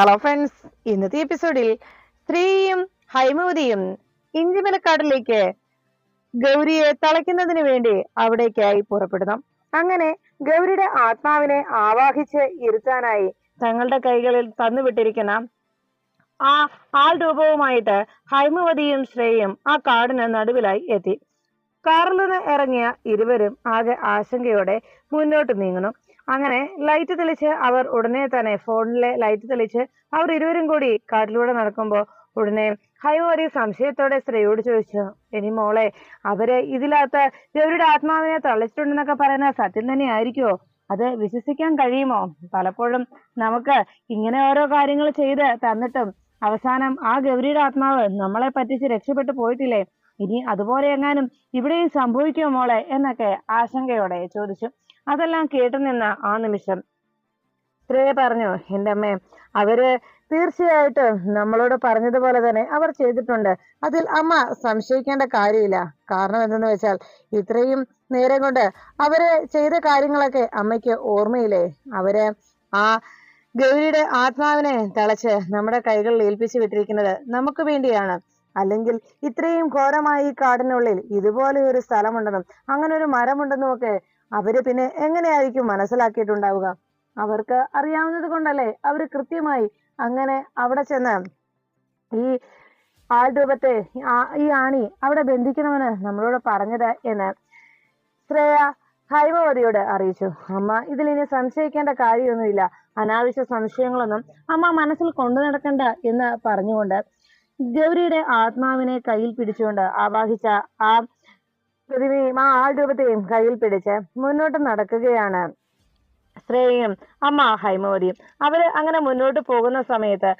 Hello friends ഇന്നത്തെ എപ്പിസോഡിൽ സ്ത്രീയും ഹൈമവതിയും ഇഞ്ചിമലക്കാടിലേക്ക് ഗൗരിയെ തളയ്ക്കുന്നതിന് വേണ്ടി അവിടേക്കായി പുറപ്പെടുന്നു. അങ്ങനെ ഗൗരിയുടെ ആത്മാവിനെ ആവാഹിച്ച് ഇരുത്താനായി തങ്ങളുടെ കൈകളിൽ തന്നുവിട്ടിരിക്കുന്ന ആ ആൾ രൂപവുമായിട്ട് ഹൈമവതിയും ശ്രേയും ആ കാടിന് നടുവിലായി എത്തി. കാറിൽ നിന്ന് ഇറങ്ങിയ ഇരുവരും ആകെ ആശങ്കയോടെ മുന്നോട്ട് നീങ്ങുന്നു. അങ്ങനെ ലൈറ്റ് തെളിച്ച് അവർ ഉടനെ തന്നെ ഫോണിലെ ലൈറ്റ് തെളിച്ച് അവർ ഇരുവരും കൂടി കാട്ടിലൂടെ നടക്കുമ്പോൾ ഉടനെ ഹൈമവതി സംശയത്തോടെ സ്ത്രീയോട് ചോദിച്ചു. ഇനി മോളെ അവരെ ഇതിലാത്ത ഇവരുടെ ആത്മാവിനെ തള്ളിച്ചിട്ടുണ്ടെന്നൊക്കെ പറയുന്ന സത്യം തന്നെ ആയിരിക്കുമോ അത് വിശ്വസിക്കാൻ കഴിയുമോ? പലപ്പോഴും നമുക്ക് ഇങ്ങനെ ഓരോ കാര്യങ്ങൾ ചെയ്ത് തന്നിട്ടും അവസാനം ആ ഗൗരിയുടെ ആത്മാവ് നമ്മളെ പറ്റിച്ച് രക്ഷപ്പെട്ടു പോയിട്ടില്ലേ? ഇനി അതുപോലെ എങ്ങാനും ഇവിടെയും സംഭവിക്കുമോ മോളെ? എന്നൊക്കെ ആശങ്കയോടെ ചോദിച്ചു. അതെല്ലാം കേട്ടു നിന്ന ആ നിമിഷം ശ്രേയ പറഞ്ഞു എന്റെ അമ്മേ അവർ തീർച്ചയായിട്ടും നമ്മളോട് പറഞ്ഞതുപോലെ തന്നെ അവർ ചെയ്തിട്ടുണ്ട്. അതിൽ അമ്മ സംശയിക്കേണ്ട കാര്യമില്ല. കാരണം എന്തെന്ന് വെച്ചാൽ ഇത്രയും നേരം കൊണ്ട് അവർ ചെയ്ത കാര്യങ്ങളൊക്കെ അമ്മയ്ക്ക് ഓർമ്മയില്ലേ? അവർ ആ ഗൗരിയുടെ ആത്മാവിനെ തളച്ച് നമ്മുടെ കൈകളിൽ ഏൽപ്പിച്ചു വിട്ടിരിക്കുന്നത് നമുക്ക് വേണ്ടിയാണ്. അല്ലെങ്കിൽ ഇത്രയും ഘോരമായ കാടിനുള്ളിൽ ഇതുപോലെ ഒരു സ്ഥലമുണ്ടെന്നും അങ്ങനെ ഒരു മരമുണ്ടെന്നും ഒക്കെ അവർ പിന്നെ എങ്ങനെയായിരിക്കും മനസ്സിലാക്കിയിട്ടുണ്ടാവുക? അവർക്ക് അറിയാവുന്നത് കൊണ്ടല്ലേ? അവർ കൃത്യമായി അങ്ങനെ അവിടെ ചെന്ന് ഈ ആൾ രൂപത്തെ ഈ ആണി അവിടെ ബന്ധിക്കണമെന്ന് നമ്മളോട് പറഞ്ഞത് എന്ന് ശ്രേയ ഹൈമവതിയോട് അറിയിച്ചു. അമ്മ ഇതിൽ ഇനി സംശയിക്കേണ്ട കാര്യമൊന്നുമില്ല. അനാവശ്യ സംശയങ്ങളൊന്നും അമ്മ മനസ്സിൽ കൊണ്ടു നടക്കണ്ട എന്ന് പറഞ്ഞുകൊണ്ട് ഗൗരിയുടെ ആത്മാവിനെ കയ്യിൽ പിടിച്ചുകൊണ്ട് ആവാഹിച്ച ആ പ്രതിമയും ആ ആൾ രൂപത്തെയും കയ്യിൽ പിടിച്ച് മുന്നോട്ട് നടക്കുകയാണ് ശ്രേയയും അമ്മ ഹൈമവതിയും അവർ അങ്ങനെ മുന്നോട്ട് പോകുന്ന സമയത്ത്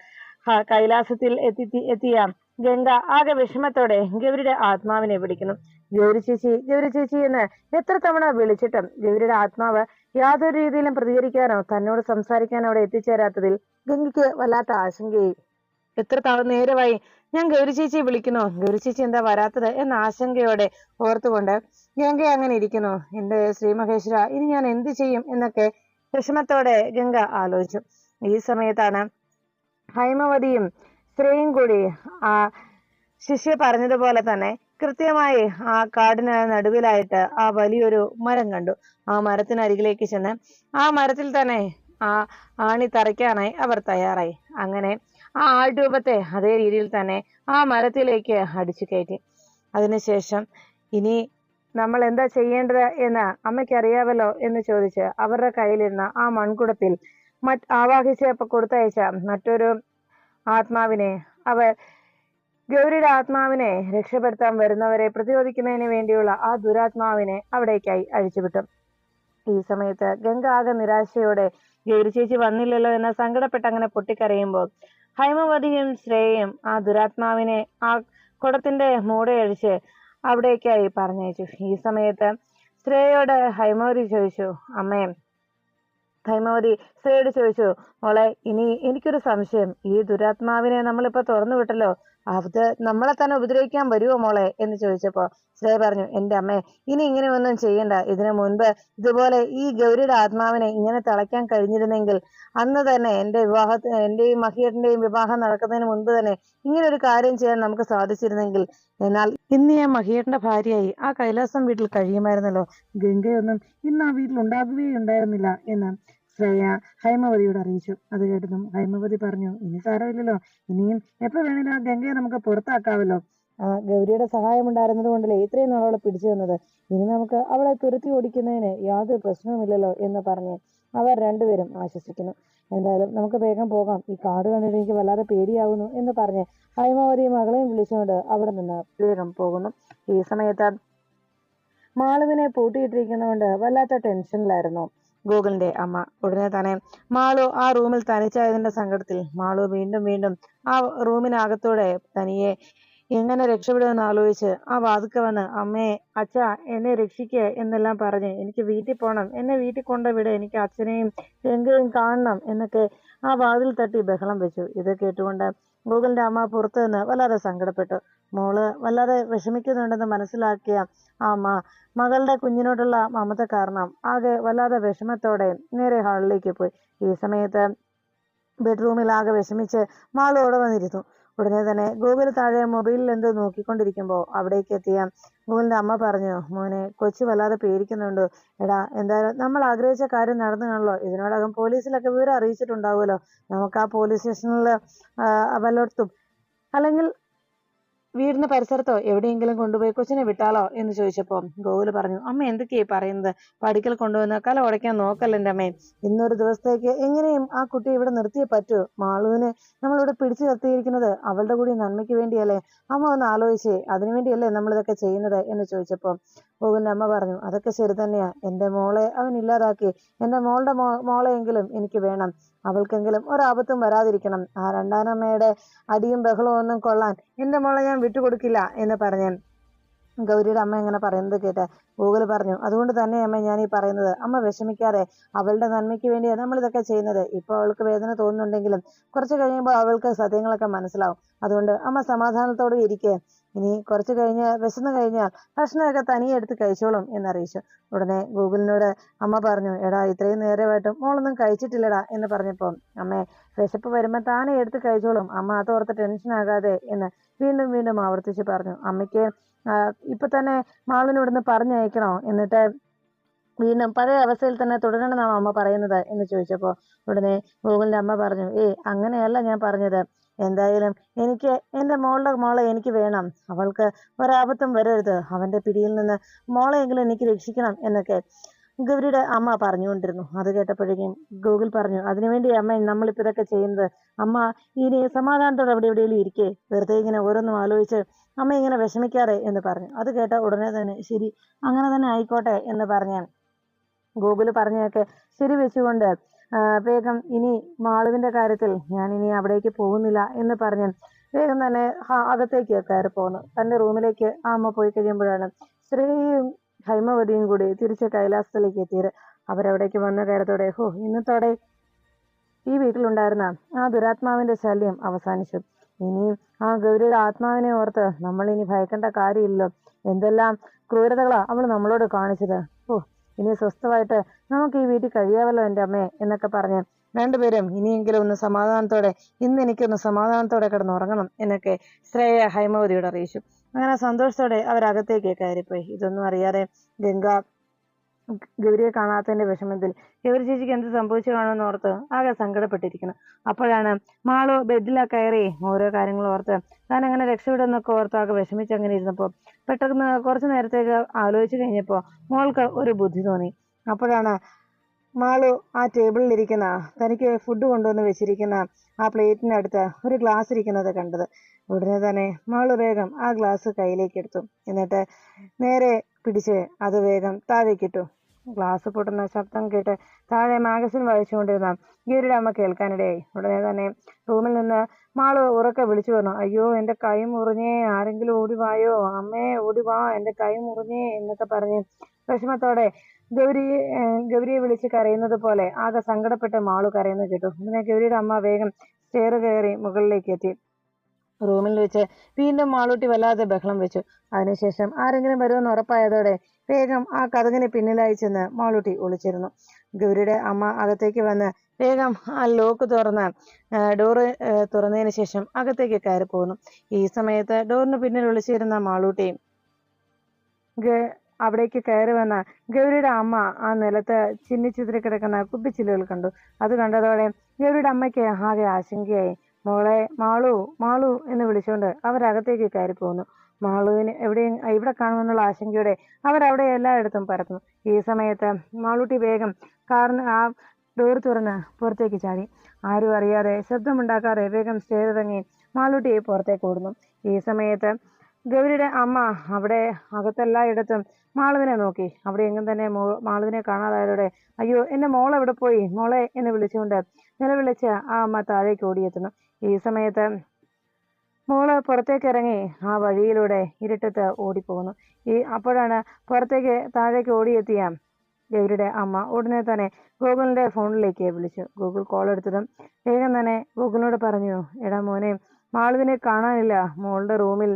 കൈലാസത്തിൽ എത്തി എത്തിയ ഗംഗ ആകെ വിഷമത്തോടെ ഗൗരിയുടെ ആത്മാവിനെ പിടിക്കുന്നു. ഗൗരി ചേച്ചി ഗൗരി ചേച്ചി എന്ന് എത്ര തവണ വിളിച്ചിട്ടും ഗൗരിയുടെ ആത്മാവ് യാതൊരു രീതിയിലും പ്രതികരിക്കാനോ തന്നോട് സംസാരിക്കാനോ അവിടെ എത്തിച്ചേരാത്തതിൽ ഗംഗയ്ക്ക് വല്ലാത്ത ആശങ്കയായി എത്ര തവണ നേരമായി ഞാൻ ഗൗരി ചേച്ചിയെ വിളിക്കുന്നു. ഗൗരി ചേച്ചി എന്താ വരാത്തത്? എന്ന ആശങ്കയോടെ ഓർത്തുകൊണ്ട് ഗംഗ അങ്ങനെ ഇരിക്കുന്നു? എന്റെ ശ്രീ മഹേശ്വര ഇനി ഞാൻ എന്ത് ചെയ്യും എന്നൊക്കെ വിഷമത്തോടെ ഗംഗ ആലോചിച്ചു. ഈ സമയത്താണ് ഹൈമവതിയും സ്ത്രീയും കൂടി ആ ശിഷ്യ പറഞ്ഞതുപോലെ തന്നെ കൃത്യമായി ആ കാടിന് നടുവിലായിട്ട് ആ വലിയൊരു മരം കണ്ടു. ആ മരത്തിനരികിലേക്ക് ചെന്ന് ആ മരത്തിൽ തന്നെ ആ ആണി തറയ്ക്കാനായി അവർ തയ്യാറായി. അങ്ങനെ ആ ആൾരൂപത്തെ അതേ രീതിയിൽ തന്നെ ആ മരത്തിലേക്ക് അടിച്ചു കയറ്റി. അതിനുശേഷം ഇനി നമ്മൾ എന്താ ചെയ്യേണ്ടത് എന്ന് അമ്മയ്ക്ക് അറിയാവല്ലോ എന്ന് ചോദിച്ച് അവരുടെ കയ്യിലിരുന്ന ആ മൺകുടത്തിൽ മറ്റ് ആവാഹിച്ച് കൊടുത്തയച്ച മറ്റൊരു ആത്മാവിനെ അവർ ഗൗരിയുടെ ആത്മാവിനെ രക്ഷപ്പെടുത്താൻ വരുന്നവരെ പ്രതിരോധിക്കുന്നതിന് വേണ്ടിയുള്ള ആ ദുരാത്മാവിനെ അവിടേക്കായി അഴിച്ചുവിട്ടു. ഈ സമയത്ത് ഗംഗ ആകെ നിരാശയോടെ ഗൗരി ചേച്ചി വന്നില്ലല്ലോ എന്ന് സങ്കടപ്പെട്ട് അങ്ങനെ പൊട്ടിക്കരയുമ്പോൾ ഹൈമവതിയും ശ്രേയയും ആ ദുരാത്മാവിനെ ആ കുടത്തിന്റെ മൂടയഴിച്ച് അവിടേക്കായി പറഞ്ഞയച്ചു. ഈ സമയത്ത് ശ്രേയയോട് ഹൈമവതി ചോദിച്ചു അമ്മേ ഹൈമവതി ശ്രേയോട് ചോദിച്ചു മോളെ ഇനി എനിക്കൊരു സംശയം. ഈ ദുരാത്മാവിനെ നമ്മളിപ്പോ തുറന്നു വിട്ടല്ലോ. അത് നമ്മളെ തന്നെ ഉപദ്രവിക്കാൻ വരുമോ മോളെ? എന്ന് ചോദിച്ചപ്പോ ശ്രേയ പറഞ്ഞു എന്റെ അമ്മേ ഇനി ഇങ്ങനെ ഒന്നും ചെയ്യണ്ട. ഇതിനു മുൻപ് ഇതുപോലെ ഈ ഗൗരിയുടെ ആത്മാവിനെ ഇങ്ങനെ തളയ്ക്കാൻ കഴിഞ്ഞിരുന്നെങ്കിൽ അന്ന് തന്നെ എന്റെ വിവാഹ എന്റെയും മഹിയറിന്റെയും വിവാഹം നടക്കുന്നതിന് മുൻപ് തന്നെ ഇങ്ങനെ ഒരു കാര്യം ചെയ്യാൻ നമുക്ക് സാധിച്ചിരുന്നെങ്കിൽ. എന്നാൽ ഇന്ന് ഞാൻ മഹിയറിന്റെ ഭാര്യയായി. ആ കൈലാസം വീട്ടിൽ കഴിയുമായിരുന്നല്ലോ? ഗംഗയൊന്നും ഇന്ന് ആ വീട്ടിൽ ഉണ്ടാകുകയുണ്ടായിരുന്നില്ല എന്ന് ശ്രേയ ഹൈമവതിയോട് അറിയിച്ചു. അത് കേട്ടതും ഹൈമവതി പറഞ്ഞു ഇനി സാരമില്ലല്ലോ. ഇനിയും എപ്പോ വേണേലും ആ ഗംഗയെ നമുക്ക് പുറത്താക്കാമല്ലോ ആ ഗൗരിയുടെ സഹായം ഉണ്ടായിരുന്നത് കൊണ്ടല്ലേ ഇത്രയും നാളവളെ പിടിച്ചു തന്നത്. ഇനി നമുക്ക് അവളെ തുരത്തി ഓടിക്കുന്നതിന് യാതൊരു പ്രശ്നവുമില്ലല്ലോ എന്ന് പറഞ്ഞ് അവർ രണ്ടുപേരും ആശ്വസിക്കുന്നു. എന്തായാലും നമുക്ക് വേഗം പോകാം. ഈ കാട് കണ്ടിട്ട് എനിക്ക് വല്ലാതെ പേടിയാവുന്നു എന്ന് പറഞ്ഞ് ഹൈമാവതി മകളെയും വിളിച്ചുകൊണ്ട് അവിടെ നിന്ന് വേഗം പോകുന്നു. ഈ സമയത്ത് മാളുവിനെ പൂട്ടിയിട്ടിരിക്കുന്നതുകൊണ്ട് വല്ലാത്ത ടെൻഷനിലായിരുന്നു. ഗൂഗിളിന്റെ അമ്മ. ഉടനെ തന്നെ മാളു ആ റൂമിൽ തനിച്ചായതിന്റെ സങ്കടത്തിൽ. മാളു വീണ്ടും വീണ്ടും ആ റൂമിനകത്തൂടെ തനിയെ എങ്ങനെ രക്ഷപ്പെടുമെന്ന് ആലോചിച്ച് ആ വാതുക്ക വന്ന് അമ്മയെ അച്ഛ എന്നെ രക്ഷിക്കുക എന്നെല്ലാം പറഞ്ഞ് എനിക്ക് വീട്ടിൽ പോകണം എന്നെ വീട്ടിൽ കൊണ്ടുവിടെ എനിക്ക് അച്ഛനെയും എങ്കിലും കാണണം എന്നൊക്കെ ആ വാതിൽ തട്ടി ബഹളം വെച്ചു. ഇത് കേട്ടുകൊണ്ട് ഗൂഗിളിന്റെ അമ്മ പുറത്തു നിന്ന് വല്ലാതെ സങ്കടപ്പെട്ടു. മോൾ വല്ലാതെ വിഷമിക്കുന്നുണ്ടെന്ന് മനസ്സിലാക്കിയ ആ അമ്മ മകളുടെ കുഞ്ഞിനോടുള്ള മമത കാരണം ആകെ വല്ലാതെ വിഷമത്തോടെ നേരെ ഹാളിലേക്ക് പോയി. ഈ സമയത്ത് ബെഡ്റൂമിൽ ആകെ വിഷമിച്ച് മാളു അവിടെ വന്നിരുന്നു. ഉടനെ തന്നെ ഗൂഗിൾ താഴെ മൊബൈലിൽ എന്തോ നോക്കിക്കൊണ്ടിരിക്കുമ്പോൾ അവിടേക്ക് എത്തിയ ഗൂഗിളിന്റെ അമ്മ പറഞ്ഞു മോനെ കൊച്ചു വല്ലാതെ പേടിക്കുന്നുണ്ട്. എടാ എന്തായാലും നമ്മൾ ആഗ്രഹിച്ച കാര്യം നടന്നു കാണല്ലോ ഇതിനോടകം പോലീസിലൊക്കെ വിവരം അറിയിച്ചിട്ടുണ്ടാവുമല്ലോ. നമുക്ക് ആ പോലീസ് സ്റ്റേഷനിൽ വല്ലയിടത്തും അല്ലെങ്കിൽ വീടിന് പരിസരത്തോ എവിടെയെങ്കിലും കൊണ്ടുപോയി കൊച്ചിനെ വിട്ടാലോ എന്ന് ചോദിച്ചപ്പോൾ ഗോകുൽ പറഞ്ഞു അമ്മ എന്തൊക്കെയാ പറയുന്നത്? പഠിക്കൽ കൊണ്ടുവന്ന് കല ഉടയ്ക്കാൻ നോക്കല്ല എന്റെ അമ്മേ? ഇന്നൊരു ദിവസത്തേക്ക് എങ്ങനെയും ആ കുട്ടിയെ ഇവിടെ നിർത്തിയേ പറ്റൂ. മാളുവിനെ നമ്മളിവിടെ പിടിച്ചു നിർത്തിയിരിക്കുന്നത് അവളുടെ കൂടി നന്മയ്ക്ക് വേണ്ടിയല്ലേ? അമ്മ ഒന്ന് ആലോചിച്ചേ അതിനു വേണ്ടിയല്ലേ നമ്മൾ ഇതൊക്കെ ചെയ്യുന്നത്? എന്ന് ചോദിച്ചപ്പോൾ ഗോകുലിന്റെ അമ്മ പറഞ്ഞു അതൊക്കെ ശരി തന്നെയാ. എന്റെ മോളെ അവൻ ഇല്ലാതാക്കി. എന്റെ മോളുടെ മോ മോളെയെങ്കിലും എനിക്ക് വേണം. അവൾക്കെങ്കിലും ഒരാപത്തും വരാതിരിക്കണം. ആ രണ്ടാനമ്മയുടെ അടിയും ബഹളവും ഒന്നും കൊള്ളാൻ എന്റെ മോളെ ഞാൻ വിട്ടുകൊടുക്കില്ല എന്ന് പറഞ്ഞ് ഗൗരിയുടെ അമ്മ ഇങ്ങനെ പറയുന്നത് കേട്ട് ഗൂഗിൾ പറഞ്ഞു അതുകൊണ്ട് തന്നെ അമ്മ ഞാൻ ഈ പറയുന്നത്. അമ്മ വിഷമിക്കാതെ അവളുടെ നന്മയ്ക്ക് വേണ്ടിയാണ് നമ്മൾ ഇതൊക്കെ ചെയ്യുന്നത്. ഇപ്പോൾ അവൾക്ക് വേദന തോന്നുന്നുണ്ടെങ്കിലും കുറച്ച് കഴിയുമ്പോൾ അവൾക്ക് സത്യങ്ങളൊക്കെ മനസ്സിലാവും. അതുകൊണ്ട് അമ്മ സമാധാനത്തോടെ ഇരിക്കെ. ഇനി കുറച്ച് കഴിഞ്ഞ് വിശന്ന് കഴിഞ്ഞാൽ ഭക്ഷണമൊക്കെ തനിയെ എടുത്ത് കഴിച്ചോളും എന്നറിയിച്ചു. ഉടനെ ഗൂഗിളിനോട് അമ്മ പറഞ്ഞു എടാ ഇത്രയും നേരമായിട്ടും മോളൊന്നും കഴിച്ചിട്ടില്ലടാ എന്ന് പറഞ്ഞപ്പോൾ അമ്മേ വിശപ്പ് വരുമ്പോൾ താനേ എടുത്ത് കഴിച്ചോളും. അമ്മ അതോർത്ത് ടെൻഷൻ ആകാതെ എന്ന് വീണ്ടും വീണ്ടും ആവർത്തിച്ച് പറഞ്ഞു. അമ്മയ്ക്ക് ഇപ്പൊ തന്നെ മാളിന് ഇവിടുന്ന് പറഞ്ഞയക്കണോ? എന്നിട്ട് വീണ്ടും പഴയ അവസ്ഥയിൽ തന്നെ തുടരണമെന്നാണോ അമ്മ പറയുന്നത് എന്ന് ചോദിച്ചപ്പോൾ ഉടനെ ഗൂഗിളിന്റെ അമ്മ പറഞ്ഞു ഏയ് അങ്ങനെയല്ല ഞാൻ പറഞ്ഞത്. എന്തായാലും എനിക്ക് എന്റെ മോളുടെ മോളെ എനിക്ക് വേണം. അവൾക്ക് ഒരാപത്തും വരരുത്. അവന്റെ പിടിയിൽ നിന്ന് മോളെയെങ്കിലും എനിക്ക് രക്ഷിക്കണം എന്നൊക്കെ ഗൗരിയുടെ അമ്മ പറഞ്ഞുകൊണ്ടിരുന്നു. അത് കേട്ടപ്പോഴേക്കും ഗൂഗിൾ പറഞ്ഞു അതിനുവേണ്ടി അമ്മ നമ്മളിപ്പോൾ ഇതൊക്കെ ചെയ്യുന്നത്. അമ്മ ഇനി സമാധാനത്തോടെ എവിടെ എവിടെയെങ്കിലും ഇരിക്കേ. വെറുതെ ഇങ്ങനെ ഓരോന്നും ആലോചിച്ച് അമ്മ ഇങ്ങനെ വിഷമിക്കാതെ എന്ന് പറഞ്ഞു. അത് കേട്ട ഉടനെ തന്നെ ശരി അങ്ങനെ തന്നെ ആയിക്കോട്ടെ എന്ന് പറഞ്ഞ് ഗൂഗിൾ പറഞ്ഞൊക്കെ ശരി വെച്ചുകൊണ്ട് വേഗം ഇനി മാളുവിന്റെ കാര്യത്തിൽ ഞാൻ ഇനി അവിടേക്ക് പോകുന്നില്ല എന്ന് പറഞ്ഞ് വേഗം തന്നെ അകത്തേക്ക് കയറി പോകുന്നു തന്റെ റൂമിലേക്ക് ആ അമ്മ പോയി കഴിയുമ്പോഴാണ് ശ്രീയും ഹൈമവതിയും കൂടി തിരിച്ച് കൈലാസത്തിലേക്ക് എത്തിയത്. അവരവിടേക്ക് വന്ന കാര്യത്തോടെ ഹോ ഇന്നത്തോടെ ഈ വീട്ടിലുണ്ടായിരുന്ന ആ ദുരാത്മാവിന്റെ ശല്യം അവസാനിച്ചു. ഇനി ആ ഗൗരിയുടെ ആത്മാവിനെ ഓർത്ത് നമ്മൾ ഇനി ഭയക്കേണ്ട കാര്യമില്ലല്ലോ. എന്തെല്ലാം ക്രൂരതകളാ അവൾ നമ്മളോട് കാണിച്ചത്. ഓ ഇനി സ്വസ്ഥമായിട്ട് നമുക്ക് ഈ വീട്ടിൽ കഴിയാമല്ലോ എന്റെ അമ്മേ എന്നൊക്കെ പറഞ്ഞ് രണ്ടുപേരും ഇനിയെങ്കിലും ഒന്ന് സമാധാനത്തോടെ ഇന്ന് എനിക്കൊന്ന് സമാധാനത്തോടെ കിടന്ന് ഉറങ്ങണം എന്നൊക്കെ ശ്രേയ ഹൈമവതിയോട് അറിയിച്ചു. അങ്ങനെ സന്തോഷത്തോടെ അവരകത്തേക്ക് കയറിപ്പോയി. ഇതൊന്നും അറിയാതെ ഗംഗ ഗൗരിയെ കാണാത്തതിന്റെ വിഷമത്തിൽ. ഗൗരി ചേച്ചിക്ക് എന്ത് സംഭവിച്ചു കാണുമെന്ന് ഓർത്ത് ആകെ സങ്കടപ്പെട്ടിരിക്കുന്നു. അപ്പോഴാണ് മാളു ബെഡിലാ കയറി ഓരോ കാര്യങ്ങൾ ഓർത്ത് താൻ അങ്ങനെ രക്ഷപ്പെടുന്നൊക്കെ ഓർത്ത് ആകെ വിഷമിച്ച് അങ്ങനെ ഇരുന്നപ്പോൾ പെട്ടെന്ന് കുറച്ചു നേരത്തേക്ക് ആലോചിച്ച് കഴിഞ്ഞപ്പോൾ മോൾക്ക് ഒരു ബുദ്ധി തോന്നി. അപ്പോഴാണ് മാളു ആ ടേബിളിൽ ഇരിക്കുന്ന തനിക്ക് ഫുഡ് കൊണ്ടുവന്ന് വെച്ചിരിക്കുന്ന ആ പ്ലേറ്റിനടുത്ത് ഒരു ഗ്ലാസ് ഇരിക്കുന്നത് കണ്ടത്. ഉടനെ തന്നെ മാളു വേഗം ആ ഗ്ലാസ് കയ്യിലേക്ക് എടുത്തു. എന്നിട്ട് നേരെ പിടിച്ച് അത് വേഗം താഴേക്കിട്ടു. ഗ്ലാസ് പൊട്ടുന്ന ശബ്ദം കേട്ട് താഴെ മാഗസിൻ വായിച്ചുകൊണ്ടിരുന്ന ഗീരുടെ അമ്മ കേൾക്കാനിടയായി. ഉടനെ തന്നെ റൂമിൽ നിന്ന് മാൾ ഉറക്കെ വിളിച്ചു പറഞ്ഞു അയ്യോ എന്റെ കൈ മുറിഞ്ഞേ ആരെങ്കിലും ഓടിവായോ? അമ്മേ ഓടിവാ എന്റെ കൈ മുറിഞ്ഞേ എന്നൊക്കെ പറഞ്ഞ് വിഷമത്തോടെ ഗൗരി ഗൗരിയെ വിളിച്ച് കരയുന്നത് പോലെ ആകെ സങ്കടപ്പെട്ട് മാളു കരയുന്നത് കേട്ടു. പിന്നെ ഗൗരിയുടെ അമ്മ വേഗം സ്റ്റെയർ കയറി മുകളിലേക്ക് എത്തി. റൂമിൽ വെച്ച് വീണ്ടും മാളൂട്ടി വല്ലാതെ ബഹളം വെച്ചു. അതിനുശേഷം ആരെങ്കിലും വരുമെന്ന് ഉറപ്പായതോടെ വേഗം ആ കഥകിന് പിന്നിലായി ചെന്ന് മാളൂട്ടി ഒളിച്ചിരുന്നു. ഗൗരിയുടെ അമ്മ അകത്തേക്ക് വന്ന് വേഗം ആ ലോക്ക് തുറന്ന് ഡോറ് തുറന്നതിന് ശേഷം അകത്തേക്ക് കയറി പോകുന്നു ഈ സമയത്ത് ഡോറിന് പിന്നിൽ ഒളിച്ചിരുന്ന മാളൂട്ടി അവിടേക്ക് കയറി വന്ന ഗൗരിയുടെ അമ്മ ആ നിലത്ത് ചിന്നിച്ചിതറി കിടക്കുന്ന കുപ്പിച്ചില്ലുകൾ കണ്ടു. അത് കണ്ടതോടെ ഗൗരിയുടെ അമ്മയ്ക്ക് ആകെ ആശങ്കയായി. മോളെ മാളു മാളു എന്ന് വിളിച്ചുകൊണ്ട് അവരകത്തേക്ക് കയറി പോകുന്നു മാളുവിന് എവിടെയും ഇവിടെ കാണുമെന്നുള്ള ആശങ്കയോടെ അവരവിടെ എല്ലായിടത്തും പരത്തുന്നു ഈ സമയത്ത് മാളൂട്ടി വേഗം കാറിന് ആ ഡോർ തുറന്ന് പുറത്തേക്ക് ചാടി. ആരും അറിയാതെ ശബ്ദമുണ്ടാക്കാതെ വേഗം സ്റ്റേർ മാളൂട്ടിയെ മാളൂട്ടി പുറത്തേക്ക് ഓടുന്നു. ഈ സമയത്ത് ഗൗരിയുടെ അമ്മ അവിടെ അകത്തെല്ലായിടത്തും മാളവിനെ നോക്കി. അവിടെ എങ്ങും തന്നെ മാളവിനെ കാണാതായതോടെ അയ്യോ എന്റെ മോൾ എവിടെ പോയി? മോളെ എന്ന് വിളിച്ചുകൊണ്ട് നിലവിളിച്ച് ആ അമ്മ താഴേക്ക് ഓടിയെത്തുന്നു. ഈ സമയത്ത് മോൾ പുറത്തേക്ക് ഇറങ്ങി ആ വഴിയിലൂടെ ഇരുട്ടത്ത് ഓടിപ്പോകുന്നു. ഈ അപ്പോഴാണ് പുറത്തേക്ക് താഴേക്ക് ഓടിയെത്തിയ ഗൗരിയുടെ അമ്മ ഉടനെ തന്നെ ഗൂഗിളിന്റെ ഫോണിലേക്ക് വിളിച്ചു. ഗൂഗിൾ കോൾ എടുത്തതും വേഗം തന്നെ ഗൂഗിളിനോട് പറഞ്ഞു എടാ മോനെ മാളുവിനെ കാണാനില്ല. മോളുടെ റൂമിൽ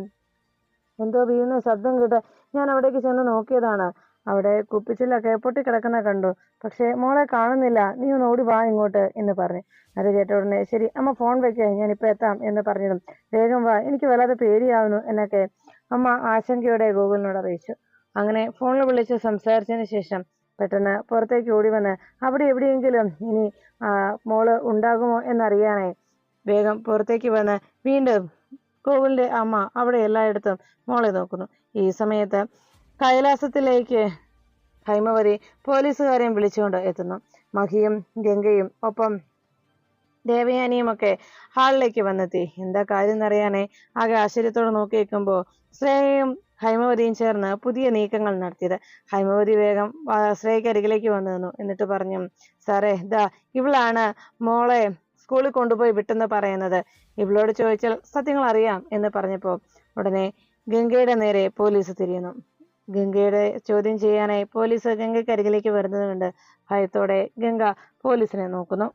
എന്തോ വീഴുന്ന ശബ്ദം കേട്ട്. ഞാൻ അവിടേക്ക് ചെന്ന് നോക്കിയതാണ്. അവിടെ കുപ്പിച്ചിലൊക്കെ പൊട്ടിക്കിടക്കുന്ന കണ്ടു. പക്ഷേ മോളെ കാണുന്നില്ല. നീ ഒന്ന് ഓടി വാ ഇങ്ങോട്ട് എന്ന് പറഞ്ഞു. അത് കേട്ട ഉടനെ ശരി അമ്മ ഫോൺ വെക്കേ. ഞാനിപ്പോ എത്താം എന്ന് പറഞ്ഞതും വേഗം വാ. എനിക്ക് വല്ലാതെ പേടിയാവുന്നു എന്നൊക്കെ അമ്മ ആശങ്കയോടെ ഗൂഗിളിനോട് അറിയിച്ചു. അങ്ങനെ ഫോണിൽ വിളിച്ച് സംസാരിച്ചതിന് ശേഷം പെട്ടെന്ന് പുറത്തേക്ക് ഓടി വന്ന് അവിടെ എവിടെയെങ്കിലും ഇനി മോൾ ഉണ്ടാകുമോ എന്നറിയാനായി. വേഗം പുറത്തേക്ക് വന്ന് വീണ്ടും കോവിലിന്റെ അമ്മ അവിടെ എല്ലായിടത്തും മോളെ നോക്കുന്നു. ഈ സമയത്ത് കൈലാസത്തിലേക്ക് ഹൈമവതി പോലീസുകാരെയും വിളിച്ചുകൊണ്ട് എത്തുന്നു. മഹിയും ഗംഗയും ഒപ്പം ദേവയാനിയും ഒക്കെ ഹാളിലേക്ക് വന്നെത്തി. എന്താ കാര്യം എന്നറിയാനേ? ആകെ ആശ്ചര്യത്തോടെ നോക്കി നിൽക്കുമ്പോൾ ശ്രേയയും ഹൈമവതിയും ചേർന്ന് പുതിയ നീക്കങ്ങൾ നടത്തിയത്. ഹൈമവതി വേഗം ശ്രേയക്ക് അരികിലേക്ക് വന്നു എന്നിട്ട് പറഞ്ഞു സാറേ ദാ ഇവളാണ് മോളെ സ്കൂളിൽ കൊണ്ടുപോയി വിട്ടെന്ന് പറയുന്നത്. ഇവളോട് ചോദിച്ചാൽ സത്യങ്ങൾ അറിയാം എന്ന് പറഞ്ഞപ്പോൾ ഉടനെ ഗംഗയുടെ നേരെ പോലീസ് തിരിയുന്നു. ഗംഗയുടെ ചോദ്യം ചെയ്യാനായി പോലീസ് ഗംഗയ്ക്കരികിലേക്ക് വരുന്നത് കണ്ട് ഭയത്തോടെ ഗംഗ പോലീസിനെ നോക്കുന്നു.